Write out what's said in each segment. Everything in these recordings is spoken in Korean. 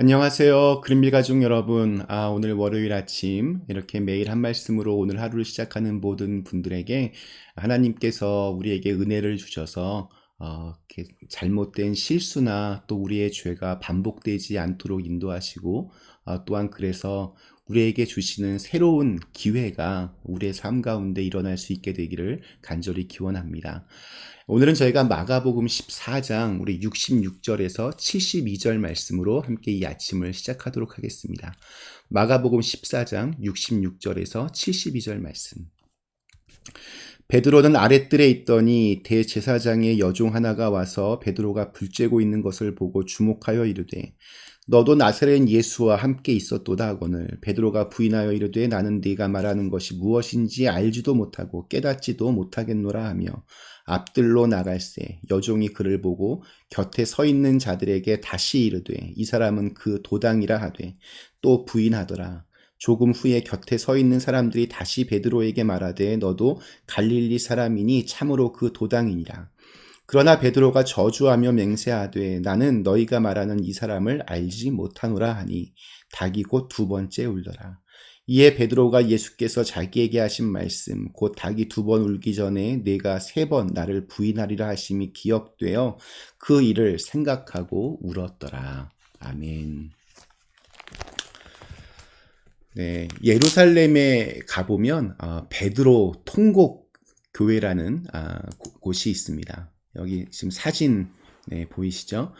안녕하세요. 그린빌 가족 여러분. 아, 오늘 월요일 아침 이렇게 매일 한 말씀으로 오늘 하루를 시작하는 모든 분들에게 하나님께서 우리에게 은혜를 주셔서 어, 이렇게 잘못된 실수나 또 우리의 죄가 반복되지 않도록 인도하시고 어, 또한 그래서 우리에게 주시는 새로운 기회가 우리의 삶 가운데 일어날 수 있게 되기를 간절히 기원합니다. 오늘은 저희가 마가복음 14장 우리 66절에서 72절 말씀으로 함께 이 아침을 시작하도록 하겠습니다. 마가복음 14장 66절에서 72절 말씀. 베드로는 아랫뜰에 있더니 대제사장의 여종 하나가 와서 베드로가 불 쬐고 있는 것을 보고 주목하여 이르되 너도 나사렛 예수와 함께 있었도다 하거늘 베드로가 부인하여 이르되 나는 네가 말하는 것이 무엇인지 알지도 못하고 깨닫지도 못하겠노라 하며 앞들로 나갈새 여종이 그를 보고 곁에 서 있는 자들에게 다시 이르되 이 사람은 그 도당이라 하되 또 부인하더라. 조금 후에 곁에 서 있는 사람들이 다시 베드로에게 말하되 너도 갈릴리 사람이니 참으로 그 도당이니라 그러나 베드로가 저주하며 맹세하되 나는 너희가 말하는 이 사람을 알지 못하노라 하니 닭이 곧 두 번째 울더라. 이에 베드로가 예수께서 자기에게 하신 말씀 곧 닭이 두 번 울기 전에 내가 세 번 나를 부인하리라 하심이 기억되어 그 일을 생각하고 울었더라. 아멘. 네, 예루살렘에 가보면 아, 베드로 통곡 교회라는 아, 곳이 있습니다. 여기 지금 사진 네, 보이시죠?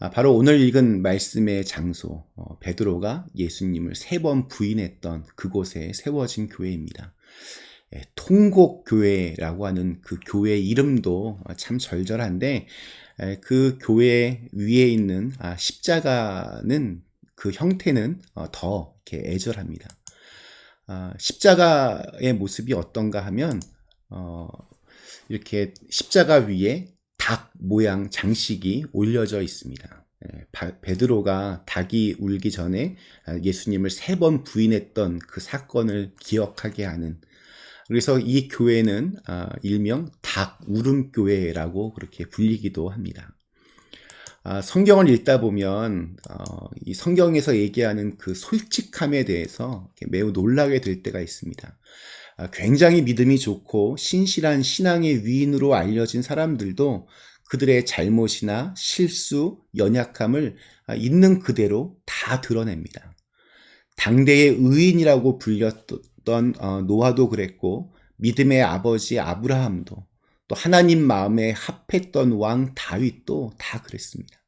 아, 바로 오늘 읽은 말씀의 장소 어, 베드로가 예수님을 세 번 부인했던 그곳에 세워진 교회입니다. 예, 통곡 교회라고 하는 그 교회 이름도 참 절절한데 에, 그 교회 위에 있는 아, 십자가는 그 형태는 어, 더 이렇게 애절합니다. 아, 십자가의 모습이 어떤가 하면 어, 이렇게 십자가 위에 닭 모양 장식이 올려져 있습니다. 예, 베드로가 닭이 울기 전에 아, 예수님을 세 번 부인했던 그 사건을 기억하게 하는 그래서 이 교회는 아, 일명 닭 울음 교회라고 그렇게 불리기도 합니다. 아, 성경을 읽다 보면 어, 이 성경에서 얘기하는 그 솔직함에 대해서 매우 놀라게 될 때가 있습니다. 아, 굉장히 믿음이 좋고 신실한 신앙의 위인으로 알려진 사람들도 그들의 잘못이나 실수, 연약함을 아, 있는 그대로 다 드러냅니다. 당대의 의인이라고 불렸던 어, 노아도 그랬고 믿음의 아버지 아브라함도 또 하나님 마음에 합했던 왕 다윗도 다 그랬습니다.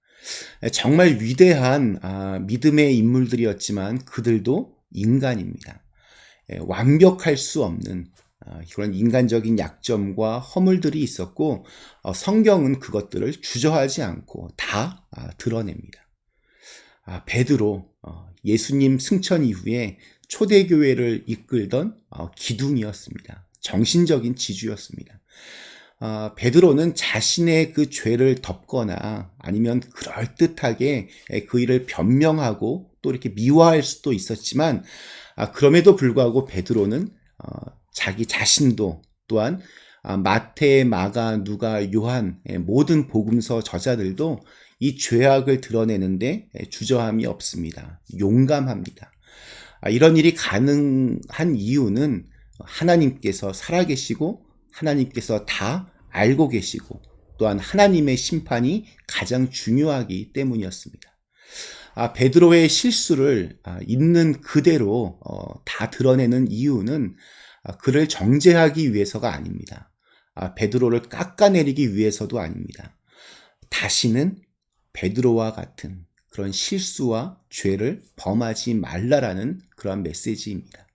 정말 위대한 아, 믿음의 인물들이었지만 그들도 인간입니다. 예, 완벽할 수 없는 아, 그런 인간적인 약점과 허물들이 있었고 어, 성경은 그것들을 주저하지 않고 다 아, 드러냅니다. 아, 베드로 어, 예수님 승천 이후에 초대교회를 이끌던 어, 기둥이었습니다. 정신적인 지주였습니다. 베드로는 자신의 그 죄를 덮거나 아니면 그럴듯하게 그 일을 변명하고 또 이렇게 미화할 수도 있었지만 아, 그럼에도 불구하고 베드로는 어, 자기 자신도 또한 아, 마태, 마가, 누가, 요한 예, 모든 복음서 저자들도 이 죄악을 드러내는데 예, 주저함이 없습니다. 용감합니다. 아, 이런 일이 가능한 이유는 하나님께서 살아계시고 하나님께서 다 알고 계시고 또한 하나님의 심판이 가장 중요하기 때문이었습니다. 아, 베드로의 실수를 아, 있는 그대로 어, 다 드러내는 이유는 아, 그를 정죄하기 위해서가 아닙니다. 아, 베드로를 깎아내리기 위해서도 아닙니다. 다시는 베드로와 같은 그런 실수와 죄를 범하지 말라라는 그러한 메시지입니다.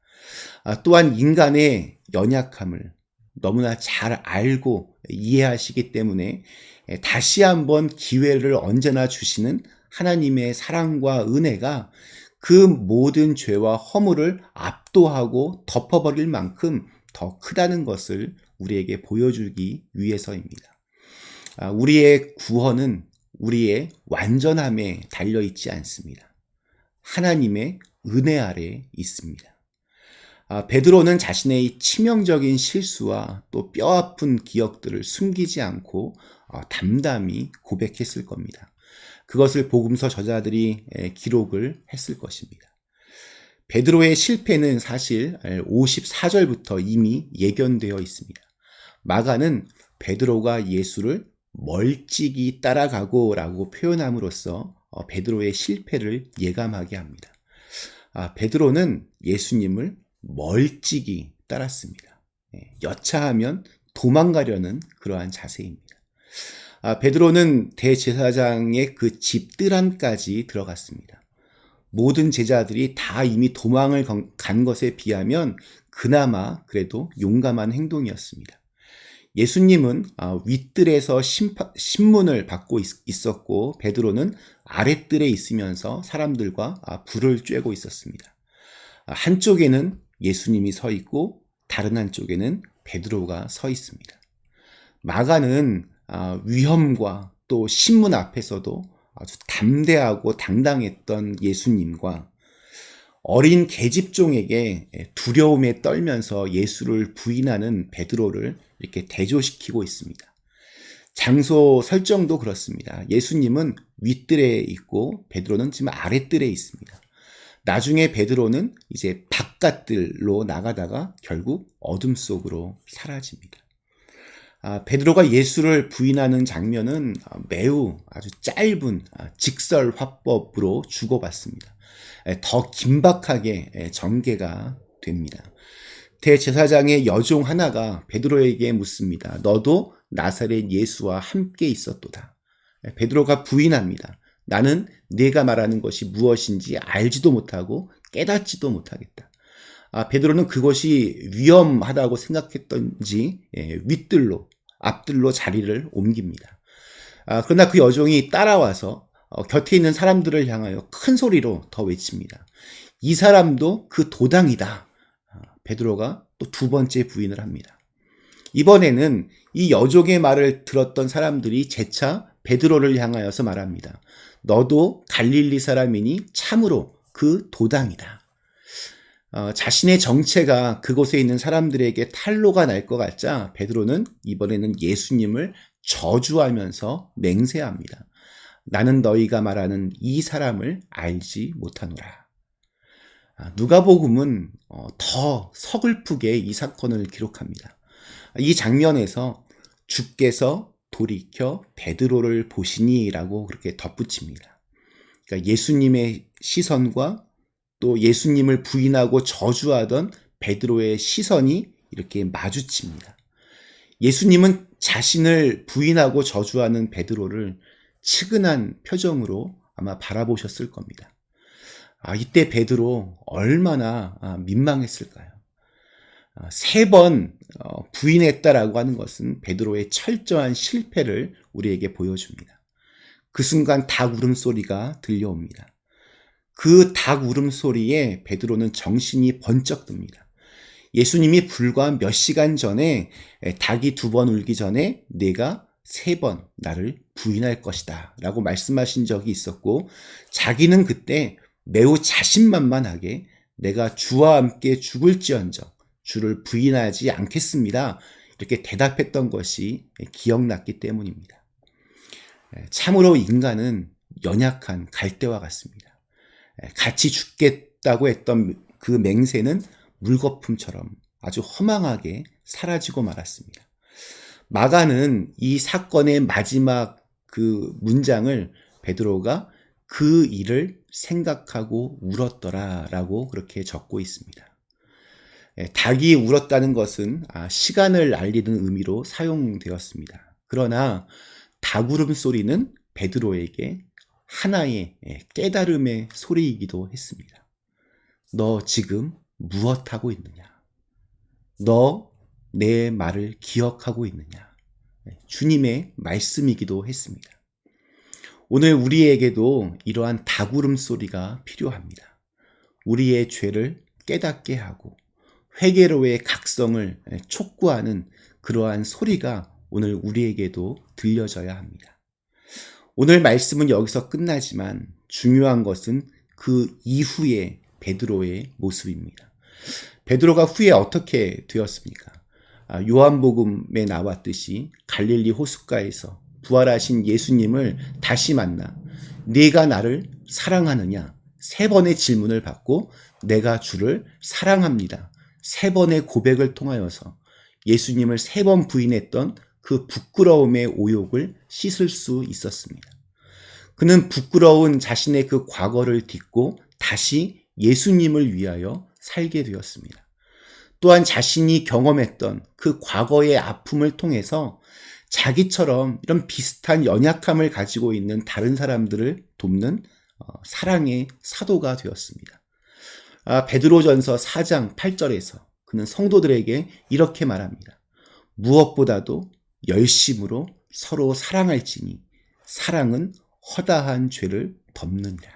아, 또한 인간의 연약함을 너무나 잘 알고 이해하시기 때문에 다시 한번 기회를 언제나 주시는 하나님의 사랑과 은혜가 그 모든 죄와 허물을 압도하고 덮어버릴 만큼 더 크다는 것을 우리에게 보여주기 위해서입니다. 아, 우리의 구원은 우리의 완전함에 달려 있지 않습니다. 하나님의 은혜 아래 있습니다. 아, 베드로는 자신의 치명적인 실수와 또 뼈아픈 기억들을 숨기지 않고 어, 담담히 고백했을 겁니다. 그것을 복음서 저자들이 에, 기록을 했을 것입니다. 베드로의 실패는 사실 54절부터 이미 예견되어 있습니다. 마가는 베드로가 예수를 멀찍이 따라가고라고 표현함으로써 어, 베드로의 실패를 예감하게 합니다. 아, 베드로는 예수님을 멀찍이 따랐습니다. 예, 여차하면 도망가려는 그러한 자세입니다. 아, 베드로는 대제사장의 그 집들 안까지 들어갔습니다. 모든 제자들이 다 이미 도망을 간 것에 비하면 그나마 그래도 용감한 행동이었습니다. 예수님은 아, 윗뜰에서 신문을 받고 있었고 베드로는 아랫뜰에 있으면서 사람들과 아, 불을 쬐고 있었습니다. 아, 한쪽에는 예수님이 서 있고 다른 한쪽에는 베드로가 서 있습니다. 마가는 위험과 또 신문 앞에서도 아주 담대하고 당당했던 예수님과 어린 계집종에게 두려움에 떨면서 예수를 부인하는 베드로를 이렇게 대조시키고 있습니다. 장소 설정도 그렇습니다. 예수님은 윗뜰에 있고 베드로는 지금 아랫뜰에 있습니다. 나중에 베드로는 이제 바깥들로 나가다가 결국 어둠 속으로 사라집니다. 아, 베드로가 예수를 부인하는 장면은 매우 아주 짧은 아, 직설 화법으로 주고받습니다. 더 긴박하게 전개가 됩니다. 대제사장의 여종 하나가 베드로에게 묻습니다. 너도 나사렛 예수와 함께 있었도다. 베드로가 부인합니다. 나는 네가 말하는 것이 무엇인지 알지도 못하고 깨닫지도 못하겠다. 아, 베드로는 그것이 위험하다고 생각했던지 예, 윗들로 앞들로 자리를 옮깁니다. 아, 그러나 그 여종이 따라와서 어, 곁에 있는 사람들을 향하여 큰 소리로 더 외칩니다. 이 사람도 그 도당이다. 아, 베드로가 또 두 번째 부인을 합니다. 이번에는 이 여종의 말을 들었던 사람들이 재차 베드로를 향하여서 말합니다. 너도 갈릴리 사람이니 참으로 그 도당이다. 어, 자신의 정체가 그곳에 있는 사람들에게 탄로가 날 것 같자 베드로는 이번에는 예수님을 저주하면서 맹세합니다. 나는 너희가 말하는 이 사람을 알지 못하노라. 아, 누가복음은 어, 더 서글프게 이 사건을 기록합니다. 이 장면에서 주께서 돌이켜 베드로를 보시니라고 그렇게 덧붙입니다. 그러니까 예수님의 시선과 또 예수님을 부인하고 저주하던 베드로의 시선이 이렇게 마주칩니다. 예수님은 자신을 부인하고 저주하는 베드로를 측은한 표정으로 아마 바라보셨을 겁니다. 아, 이때 베드로 얼마나 아, 민망했을까요? 아, 세번 어, 부인했다라고 하는 것은 베드로의 철저한 실패를 우리에게 보여줍니다. 그 순간 닭 울음소리가 들려옵니다. 그 닭 울음소리에 베드로는 정신이 번쩍 듭니다. 예수님이 불과 몇 시간 전에 닭이 두 번 울기 전에 내가 세 번 나를 부인할 것이다 라고 말씀하신 적이 있었고 자기는 그때 매우 자신만만하게 내가 주와 함께 죽을지언정 주를 부인하지 않겠습니다. 이렇게 대답했던 것이 기억났기 때문입니다. 참으로 인간은 연약한 갈대와 같습니다. 같이 죽겠다고 했던 그 맹세는 물거품처럼 아주 허망하게 사라지고 말았습니다. 마가는 이 사건의 마지막 그 문장을 베드로가 그 일을 생각하고 울었더라라고 그렇게 적고 있습니다. 예, 닭이 울었다는 것은 아, 시간을 알리는 의미로 사용되었습니다. 그러나 닭 울음 소리는 베드로에게 하나의 예, 깨달음의 소리이기도 했습니다. 너 지금 무엇하고 있느냐? 너 내 말을 기억하고 있느냐? 예, 주님의 말씀이기도 했습니다. 오늘 우리에게도 이러한 닭울음 소리가 필요합니다. 우리의 죄를 깨닫게 하고 회개로의 각성을 촉구하는 그러한 소리가 오늘 우리에게도 들려져야 합니다. 오늘 말씀은 여기서 끝나지만 중요한 것은 그 이후의 베드로의 모습입니다. 베드로가 후에 어떻게 되었습니까? 아, 요한복음에 나왔듯이 갈릴리 호숫가에서 부활하신 예수님을 다시 만나 네가 나를 사랑하느냐? 세 번의 질문을 받고 내가 주를 사랑합니다. 세 번의 고백을 통하여서 예수님을 세 번 부인했던 그 부끄러움의 오욕을 씻을 수 있었습니다. 그는 부끄러운 자신의 그 과거를 딛고 다시 예수님을 위하여 살게 되었습니다. 또한 자신이 경험했던 그 과거의 아픔을 통해서 자기처럼 이런 비슷한 연약함을 가지고 있는 다른 사람들을 돕는 어, 사랑의 사도가 되었습니다. 아, 베드로전서 4장 8절에서 그는 성도들에게 이렇게 말합니다. 무엇보다도 열심으로 서로 사랑할지니 사랑은 허다한 죄를 덮느니라.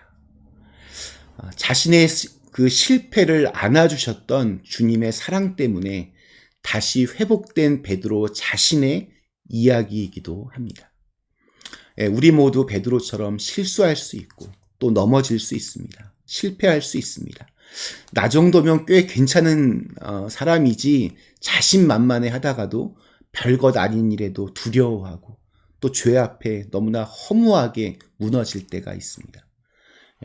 아, 자신의 그 실패를 안아주셨던 주님의 사랑 때문에 다시 회복된 베드로 자신의 이야기이기도 합니다. 예, 우리 모두 베드로처럼 실수할 수 있고 또 넘어질 수 있습니다. 실패할 수 있습니다. 나 정도면 꽤 괜찮은 어, 사람이지 자신만만해 하다가도 별것 아닌 일에도 두려워하고 또 죄 앞에 너무나 허무하게 무너질 때가 있습니다.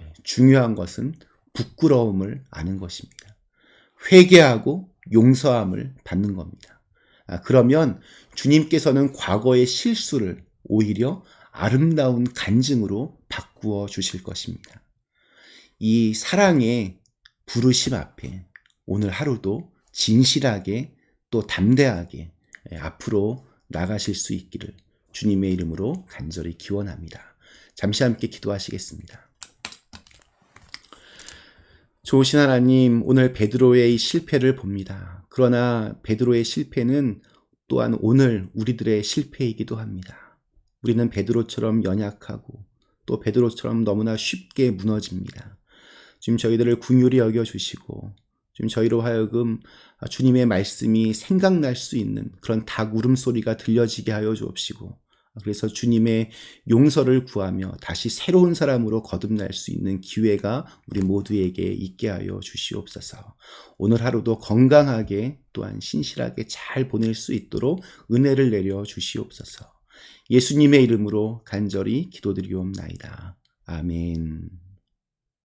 예, 중요한 것은 부끄러움을 아는 것입니다. 회개하고 용서함을 받는 겁니다. 아, 그러면 주님께서는 과거의 실수를 오히려 아름다운 간증으로 바꾸어 주실 것입니다. 이 사랑의 부르심 앞에 오늘 하루도 진실하게 또 담대하게 예, 앞으로 나가실 수 있기를 주님의 이름으로 간절히 기원합니다. 잠시 함께 기도하시겠습니다. 좋으신 하나님, 오늘 베드로의 실패를 봅니다. 그러나 베드로의 실패는 또한 오늘 우리들의 실패이기도 합니다. 우리는 베드로처럼 연약하고 또 베드로처럼 너무나 쉽게 무너집니다. 지금 저희들을 궁휼히 여겨 주시고 지금 저희로 하여금 주님의 말씀이 생각날 수 있는 그런 닭 울음소리가 들려지게 하여 주옵시고 그래서 주님의 용서를 구하며 다시 새로운 사람으로 거듭날 수 있는 기회가 우리 모두에게 있게 하여 주시옵소서. 오늘 하루도 건강하게 또한 신실하게 잘 보낼 수 있도록 은혜를 내려 주시옵소서. 예수님의 이름으로 간절히 기도드리옵나이다. 아멘.